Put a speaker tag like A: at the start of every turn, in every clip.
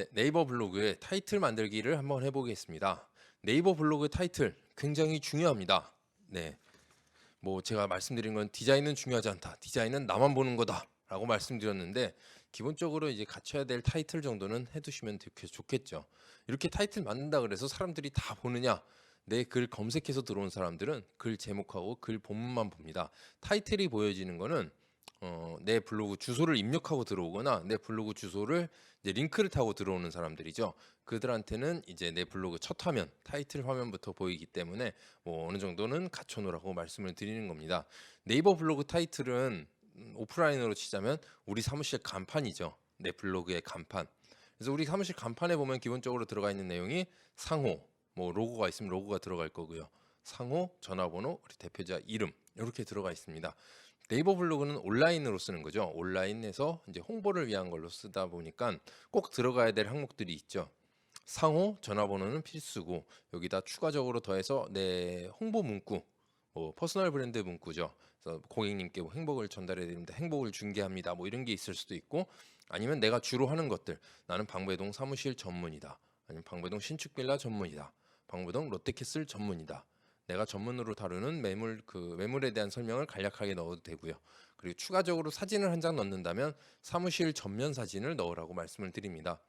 A: 네, 네이버 블로그의 타이틀 만들기를 한번 해보겠습니다. 네이버 블로그 타이틀 굉장히 중요합니다. 네, 뭐 제가 말씀드린 건 디자인은 중요하지 않다. 디자인은 나만 보는 거다라고 말씀드렸는데 기본적으로 이제 갖춰야 될 타이틀 정도는 해두시면 좋겠죠. 이렇게 타이틀 만든다 그래서 사람들이 다 보느냐? 내 글 검색해서 들어온 사람들은 글 제목하고 글 본문만 봅니다. 타이틀이 보여지는 거는 어, 내 블로그 주소를 입력하고 들어오거나 내 블로그 주소를 이제 링크를 타고 들어오는 사람들이죠. 그들한테는 이제 내 블로그 첫 화면, 타이틀 화면부터 보이기 때문에 뭐 어느 정도는 갖춰놓으라고 말씀을 드리는 겁니다. 네이버 블로그 타이틀은 음, 오프라인으로 치자면 우리 사무실 간판이죠. 내 블로그의 간판. 그래서 우리 사무실 간판에 보면 기본적으로 들어가 있는 내용이 상호, 뭐 로고가 있으면 로고가 들어갈 거고요. 상호, 전화번호, 우리 대표자 이름 이렇게 들어가 있습니다. 네이버 블로그는 온라인으로 쓰는 거죠. 온라인에서 이제 홍보를 위한 걸로 쓰다 보니까 꼭 들어가야 될 항목들이 있죠. 상호, 전화번호는 필수고 여기다 추가적으로 더해서 내 홍보 문구, 뭐 퍼스널 브랜드 문구죠. 그래서 고객님께 뭐 행복을 전달해 드립니다. 행복을 중개합니다. 뭐 이런 게 있을 수도 있고 아니면 내가 주로 하는 것들. 나는 방배동 사무실 전문이다. 아니면 방배동 신축 빌라 전문이다. 방배동 롯데캐슬 전문이다. 내가 전문으로 다루는 매물 그 매물에 대한 설명을 간략하게 넣어도 되고요. 그리고 추가적으로 사진을 한 장 넣는다면 사무실 전면 사진을 넣으라고 말씀을 드립니다.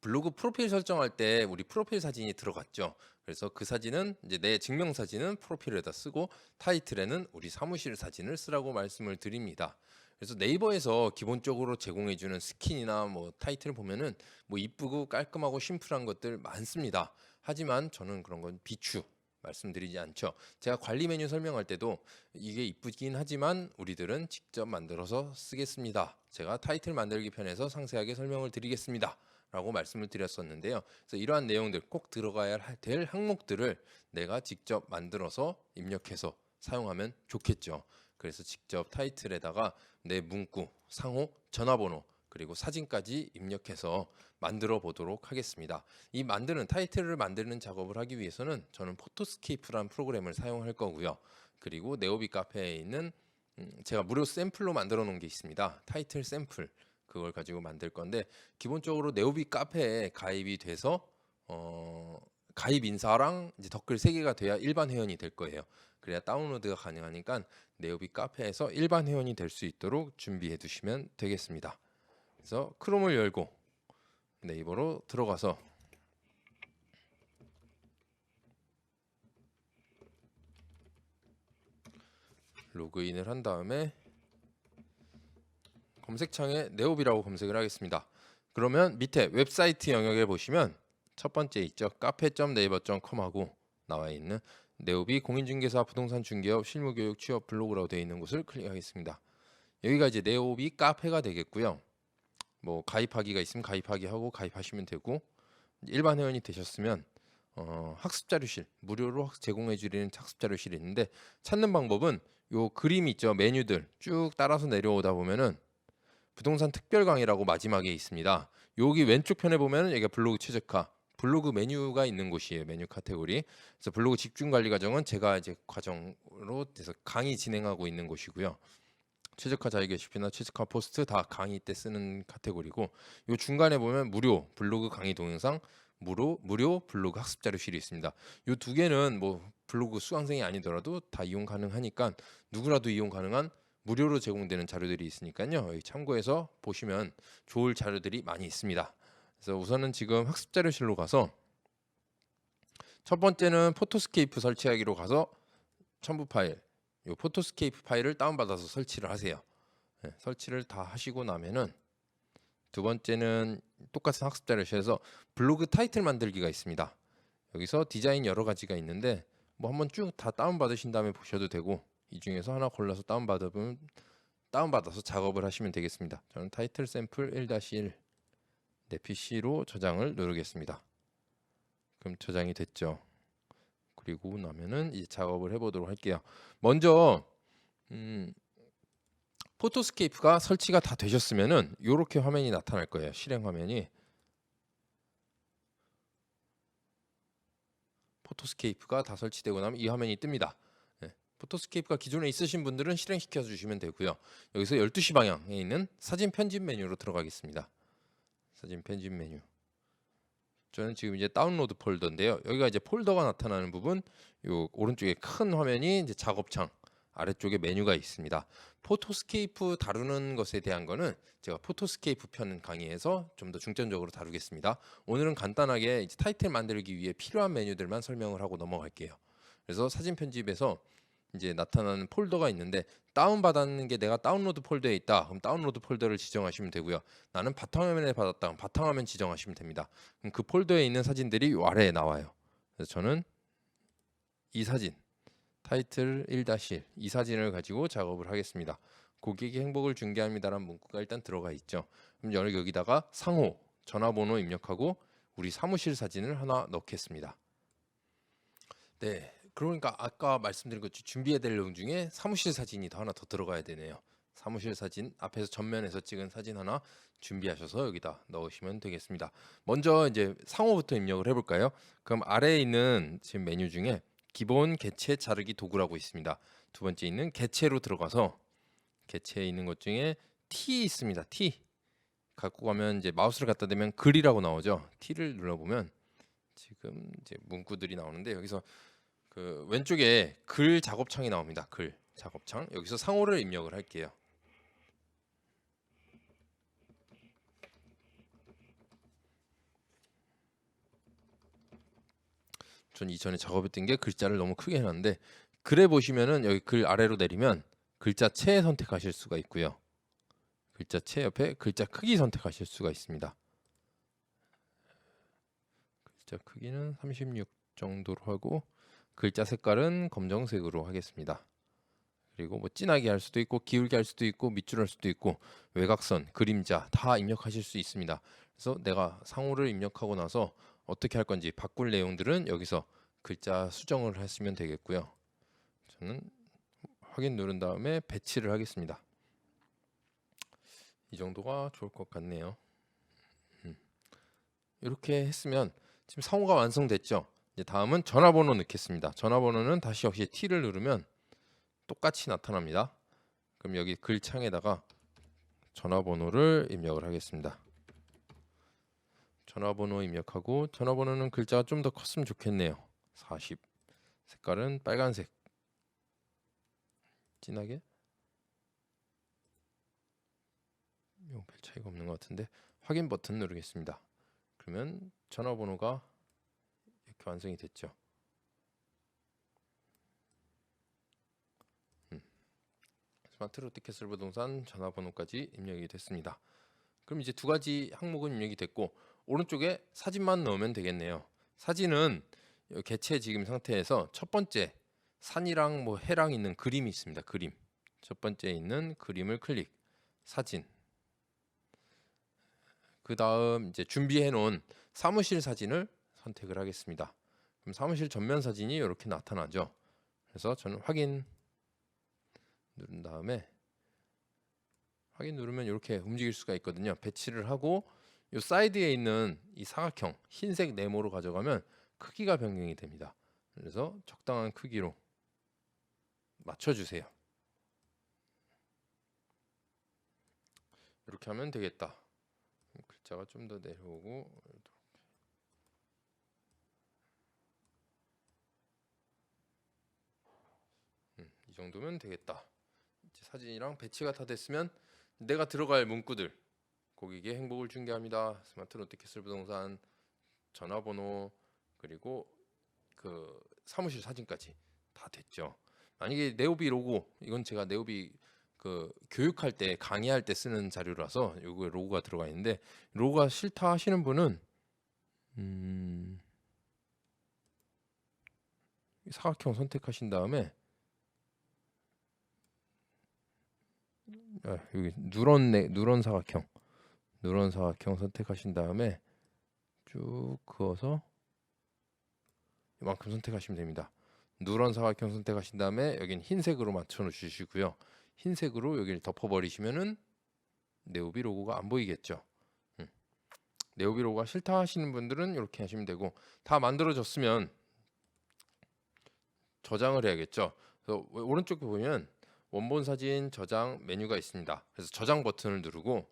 A: 블로그 프로필 설정할 때 우리 프로필 사진이 들어갔죠. 그래서 그 사진은 이제 내 증명 사진은 프로필에다 쓰고 타이틀에는 우리 사무실 사진을 쓰라고 말씀을 드립니다. 그래서 네이버에서 기본적으로 제공해 주는 스킨이나 뭐 타이틀 보면은 뭐 이쁘고 깔끔하고 심플한 것들 많습니다. 하지만 저는 그런 건 비추 말씀드리지 않죠. 제가 관리 메뉴 설명할 때도 이게 이쁘긴 하지만 우리들은 직접 만들어서 쓰겠습니다. 제가 타이틀 만들기 편에서 상세하게 설명을 드리겠습니다. 라고 말씀을 드렸었는데요. 그래서 이러한 내용들 꼭 들어가야 될 항목들을 내가 직접 만들어서 입력해서 사용하면 좋겠죠. 그래서 직접 타이틀에다가 내 문구, 상호, 전화번호, 그리고 사진까지 입력해서 만들어 보도록 하겠습니다. 이 만드는 타이틀을 만드는 작업을 하기 위해서는 저는 포토스케이프라는 프로그램을 사용할 거고요. 그리고 네오비 카페에 있는 음, 제가 무료 샘플로 만들어 놓은 게 있습니다. 타이틀 샘플 그걸 가지고 만들 건데 기본적으로 네오비 카페에 가입이 돼서 어, 가입 인사랑 이제 댓글 세 개가 돼야 일반 회원이 될 거예요. 그래야 다운로드가 가능하니까 네오비 카페에서 일반 회원이 될 수 있도록 준비해 두시면 되겠습니다. 그래서 크롬을 열고 네이버로 들어가서 로그인을 한 다음에 검색창에 네오비라고 검색을 하겠습니다. 그러면 밑에 웹사이트 영역에 보시면 첫 번째 있죠. 카페.네이버.com 하고 나와 있는 네오비 공인중개사 부동산 중개업 실무교육 취업 블로그라고 되어 있는 곳을 클릭하겠습니다. 여기가 이제 네오비 카페가 되겠고요. 뭐 가입하기가 있으면 가입하기 하고 가입하시면 되고 일반 회원이 되셨으면 어, 학습 자료실 무료로 제공해 주리는 학습 자료실이 있는데 찾는 방법은 요 그림 있죠 메뉴들 쭉 따라서 내려오다 보면은 부동산 특별 강의라고 마지막에 있습니다. 여기 왼쪽 편에 보면은 여기가 블로그 최적화 블로그 메뉴가 있는 곳이에요 메뉴 카테고리 그래서 블로그 집중 관리 과정은 제가 이제 과정으로 돼서 강의 진행하고 있는 곳이고요. 최적화 자유 게시피나 최적화 포스트 다 강의 때 쓰는 카테고리고 요 중간에 보면 무료 블로그 강의 동영상 무료 무료 블로그 학습 자료실이 있습니다. 요두 개는 뭐 블로그 수강생이 아니더라도 다 이용 가능하니까 누구라도 이용 가능한 무료로 제공되는 자료들이 있으니까요. 참고해서 보시면 좋을 자료들이 많이 있습니다. 그래서 우선은 지금 학습 자료실로 가서 첫 번째는 포토스케이프 설치하기로 가서 첨부 파일 이 포토스케이프 파일을 다운받아서 설치를 하세요. 네, 설치를 다 하시고 나면은 두 번째는 똑같은 학습 자료실에서 블로그 타이틀 만들기가 있습니다. 여기서 디자인 여러 가지가 있는데 뭐 한번 쭉 다 다운 받으신 다음에 보셔도 되고 이 중에서 하나 골라서 다운 받으면 다운 받아서 작업을 하시면 되겠습니다. 저는 타이틀 샘플 1-1 내 PC로 저장을 누르겠습니다. 그럼 저장이 됐죠. 그리고 나면은 이제 작업을 해보도록 할게요. 먼저 음, 포토스케이프가 설치가 다 되셨으면은 이렇게 화면이 나타날 거예요. 실행 화면이 포토스케이프가 다 설치되고 나면 이 화면이 뜹니다. 네, 포토스케이프가 기존에 있으신 분들은 실행시켜 주시면 되고요. 여기서 12시 방향에 있는 사진 편집 메뉴로 들어가겠습니다. 사진 편집 메뉴. 저는 지금 이제 다운로드 폴더인데요. 여기가 이제 폴더가 나타나는 부분, 요 오른쪽에 큰 화면이 이제 작업창, 아래쪽에 메뉴가 있습니다. 포토스케이프 다루는 것에 대한 거는 제가 포토스케이프 편 강의에서 좀 더 중점적으로 다루겠습니다. 오늘은 간단하게 타이틀 만들기 위해 필요한 메뉴들만 설명을 하고 넘어갈게요. 그래서 사진 편집에서 이제 나타나는 폴더가 있는데 다운 받았는 게 내가 다운로드 폴더에 있다. 그럼 다운로드 폴더를 지정하시면 되고요. 나는 바탕화면에 받았다. 바탕화면 지정하시면 됩니다. 그럼 그 폴더에 있는 사진들이 요 아래에 나와요. 그래서 저는 이 사진 타이틀 1-1 이 사진을 가지고 작업을 하겠습니다. 고객이 행복을 중개합니다라는 문구가 일단 들어가 있죠. 그럼 여기 여기다가 상호 전화번호 입력하고 우리 사무실 사진을 하나 넣겠습니다. 네, 그러니까 아까 말씀드린 것 준비해야 될 내용 중에 사무실 사진이 더 하나 더 들어가야 되네요. 사무실 사진 앞에서 전면에서 찍은 사진 하나 준비하셔서 여기다 넣으시면 되겠습니다. 먼저 이제 상호부터 입력을 해볼까요? 그럼 아래에 있는 지금 메뉴 중에 기본 개체 자르기 도구라고 있습니다. 두 번째 있는 개체로 들어가서 개체에 있는 것 중에 T 있습니다. T 갖고 가면 이제 마우스를 갖다 대면 글이라고 나오죠. T를 눌러보면 지금 이제 문구들이 나오는데 여기서 그 왼쪽에 글 작업창이 나옵니다. 글 작업창 여기서 상호를 입력을 할게요. 전 이전에 작업했던 게 글자를 너무 크게 해놨는데 글에 보시면은 여기 글 아래로 내리면 글자체 선택하실 수가 있고요. 글자체 옆에 글자 크기 선택하실 수가 있습니다. 글자 크기는 36 정도로 하고 글자 색깔은 검정색으로 하겠습니다. 그리고 뭐 진하게 할 수도 있고 기울게 할 수도 있고 밑줄 할 수도 있고 외곽선, 그림자 다 입력하실 수 있습니다. 그래서 내가 상호를 입력하고 나서 어떻게 할 건지 바꿀 내용들은 여기서 글자 수정을 하시면 되겠고요. 저는 확인 누른 다음에 배치를 하겠습니다. 이 정도가 좋을 것 같네요. 음. 이렇게 했으면 지금 상호가 완성됐죠. 이제 다음은 전화번호 넣겠습니다. 전화번호는 다시 역시 T를 누르면 똑같이 나타납니다. 그럼 여기 글창에다가 전화번호를 입력을 하겠습니다. 전화번호 입력하고 전화번호는 글자가 좀 더 컸으면 좋겠네요. 40 색깔은 빨간색 진하게 별 차이가 없는 것 같은데 확인 버튼 누르겠습니다. 그러면 전화번호가 이렇게 완성이 됐죠. 음. 스마트 롯데캐슬 부동산 전화번호까지 입력이 됐습니다. 그럼 이제 두 가지 항목은 입력이 됐고 오른쪽에 사진만 넣으면 되겠네요. 사진은 이 개체 지금 상태에서 첫 번째 산이랑 뭐 해랑 있는 그림이 있습니다. 그림 첫 번째 있는 그림을 클릭 사진 그 다음 이제 준비해 놓은 사무실 사진을 선택을 하겠습니다. 그럼 사무실 전면 사진이 이렇게 나타나죠. 그래서 저는 확인 누른 다음에 확인 누르면 이렇게 움직일 수가 있거든요. 배치를 하고 이 사이드에 있는 이 사각형 흰색 네모로 가져가면 크기가 변경이 됩니다. 그래서 적당한 크기로 맞춰주세요. 이렇게 하면 되겠다. 글자가 좀 더 내려오고 정도면 되겠다. 사진이랑 배치가 다 됐으면 내가 들어갈 문구들 고객의 행복을 중개합니다. 스마트 롯데캐슬 부동산 전화번호 그리고 그 사무실 사진까지 다 됐죠. 만약에 네오비 로고 이건 제가 네오비 그 교육할 때 강의할 때 쓰는 자료라서 요거 로고가 들어가 있는데 로고가 싫다 하시는 분은 음 사각형 선택하신 다음에 아, 여기 누런 네, 누런 사각형 누런 사각형 선택하신 다음에 쭉 그어서 이만큼 선택하시면 됩니다. 누런 사각형 선택하신 다음에 여긴 흰색으로 맞춰 놓으시고요. 흰색으로 여기를 덮어버리시면은 네오비 로고가 안 보이겠죠. 음. 네오비 로고가 싫다 하시는 분들은 이렇게 하시면 되고 다 만들어졌으면 저장을 해야겠죠. 오른쪽에 보면 원본 사진 저장 메뉴가 있습니다. 그래서 저장 버튼을 누르고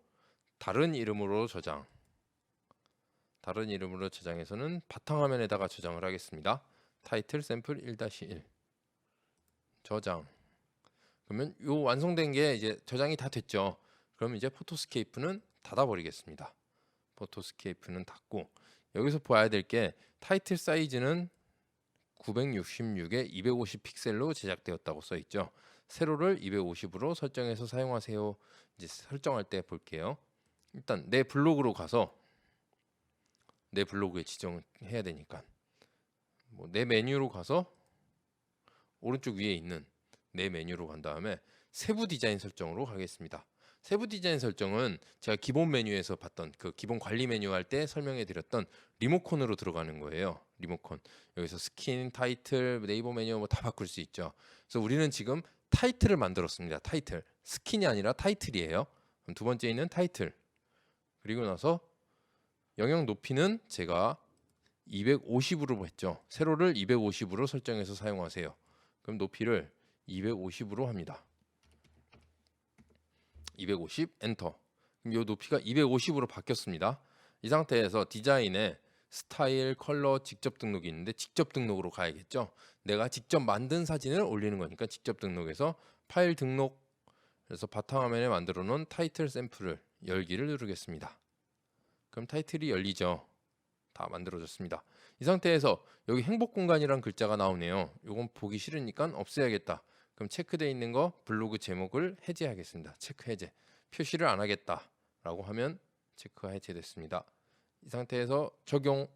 A: 다른 이름으로 저장 다른 이름으로 저장해서는 바탕화면에다가 저장을 하겠습니다. 타이틀 샘플 1-1 저장. 그러면 요 완성된 게 이제 저장이 다 됐죠. 그럼 이제 포토스케이프는 닫아버리겠습니다. 포토스케이프는 닫고 여기서 봐야 될 게 타이틀 사이즈는 966에 250 픽셀로 제작되었다고 써 있죠. 세로를 250으로 설정해서 사용하세요. 이제 설정할 때 볼게요. 일단 내 블로그로 가서 내 블로그에 지정해야 되니까 뭐 내 메뉴로 가서 오른쪽 위에 있는 내 메뉴로 간 다음에 세부 디자인 설정으로 가겠습니다. 세부 디자인 설정은 제가 기본 메뉴에서 봤던 그 기본 관리 메뉴 할 때 설명해 드렸던 리모컨으로 들어가는 거예요. 리모컨. 여기서 스킨, 타이틀, 네이버 메뉴 뭐 다 바꿀 수 있죠. 그래서 우리는 지금 타이틀을 만들었습니다. 타이틀. 스킨이 아니라 타이틀이에요. 두 번째 있는 타이틀. 그리고 나서 영역 높이는 제가 250으로 했죠. 세로를 250으로 설정해서 사용하세요. 그럼 높이를 250으로 합니다. 250 엔터. 그럼 이 높이가 250으로 바뀌었습니다. 이 상태에서 디자인에 스타일, 컬러 직접 등록이 있는데 직접 등록으로 가야겠죠. 내가 직접 만든 사진을 올리는 거니까 직접 등록해서 파일 등록 그래서 바탕화면에 만들어 놓은 타이틀 샘플을 열기를 누르겠습니다. 그럼 타이틀이 열리죠. 다 만들어졌습니다. 이 상태에서 여기 행복 공간이란 글자가 나오네요. 이건 보기 싫으니까 없애야겠다. 그럼 체크되어 있는 거 블로그 제목을 해제하겠습니다. 체크 해제. 표시를 안 하겠다라고 하면 체크가 해제됐습니다. 이 상태에서 적용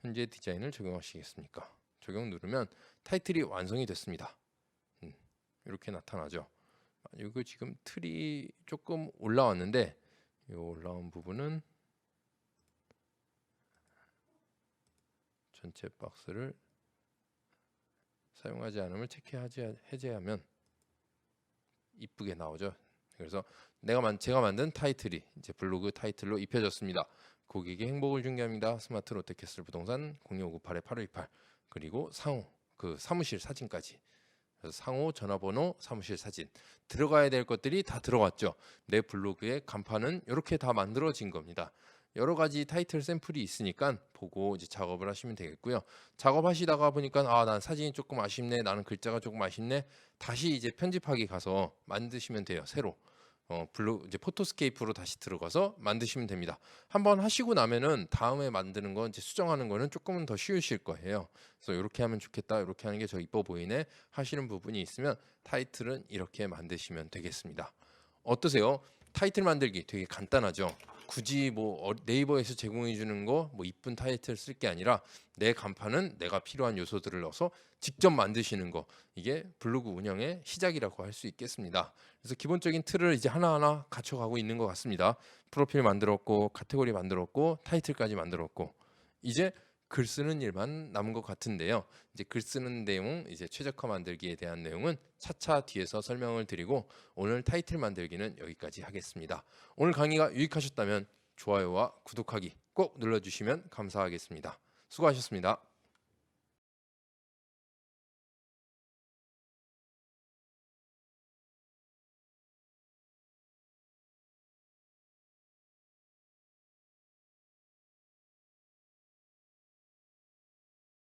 A: 현재 디자인을 적용하시겠습니까? 적용 누르면 타이틀이 완성이 됐습니다. 음, 이렇게 나타나죠. 이거 지금 틀이 조금 올라왔는데 이 올라온 부분은 전체 박스를 사용하지 않으면 체크하지 해제하면 이쁘게 나오죠. 그래서 내가 만 제가 만든 타이틀이 이제 블로그 타이틀로 입혀졌습니다. 고객의 행복을 중개합니다. 스마트 롯데캐슬 부동산 02598-8528 그리고 상호 그 사무실 사진까지 상호 전화번호 사무실 사진 들어가야 될 것들이 다 들어갔죠. 내 블로그의 간판은 이렇게 다 만들어진 겁니다. 여러 가지 타이틀 샘플이 있으니까 보고 이제 작업을 하시면 되겠고요. 작업하시다가 보니까 아, 난 사진이 조금 아쉽네. 나는 글자가 조금 아쉽네. 다시 이제 편집하기 가서 만드시면 돼요. 새로. 어, 블로 이제 포토스케이프로 다시 들어가서 만드시면 됩니다. 한번 하시고 나면은 다음에 만드는 건 이제 수정하는 거는 조금은 더 쉬우실 거예요. 그래서 이렇게 하면 좋겠다. 이렇게 하는 게 저 이뻐 보이네. 하시는 부분이 있으면 타이틀은 이렇게 만드시면 되겠습니다. 어떠세요? 타이틀 만들기 되게 간단하죠. 굳이 뭐 어- 네이버에서 제공해 주는 거 뭐 이쁜 타이틀 쓸 게 아니라 내 간판은 내가 필요한 요소들을 넣어서 직접 만드시는 거 이게 블로그 운영의 시작이라고 할 수 있겠습니다. 그래서 기본적인 틀을 이제 하나하나 갖춰가고 있는 것 같습니다. 프로필 만들었고 카테고리 만들었고 타이틀까지 만들었고 이제 글 쓰는 일만 남은 것 같은데요. 이제 글 쓰는 내용, 이제 최적화 만들기에 대한 내용은 차차 뒤에서 설명을 드리고 오늘 타이틀 만들기는 여기까지 하겠습니다. 오늘 강의가 유익하셨다면 좋아요와 구독하기 꼭 눌러주시면 감사하겠습니다. 수고하셨습니다.